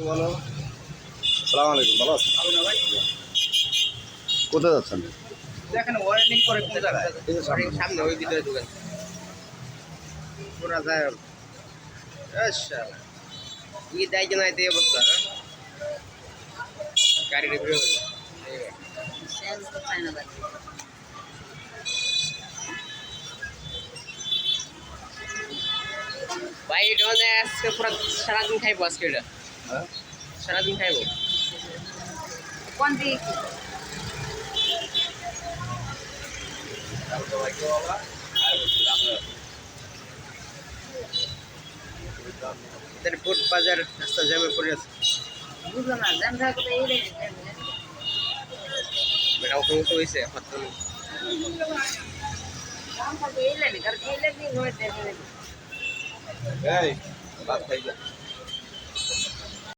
বলো। সালাম আলাইকুম ভালো আছেন? কোথায় যাচ্ছেন? দেখেন ওয়ারেন্টিং করে কোন জায়গায়? ওয়ারেন্টিং সামনে। ওই ভিতরে ঢুকেন। পুরা যায় আচ্ছা ই দেয় যে নাই দিয়ে অবস্থা হ্যাঁ? গাড়ি রিপেয়ার ভাই এটা আজকে পুরো সারাদিন খাইবো আজকে এটা সারাদিন খাইবো? কোন দিক ফুট বাজার রাস্তা জ্যামে পড়ে আছে। বুঝলো না জান থাকো তো এই লেগে বেটা ওখানে তো হয়েছে থাকো এই ভাত খাই যা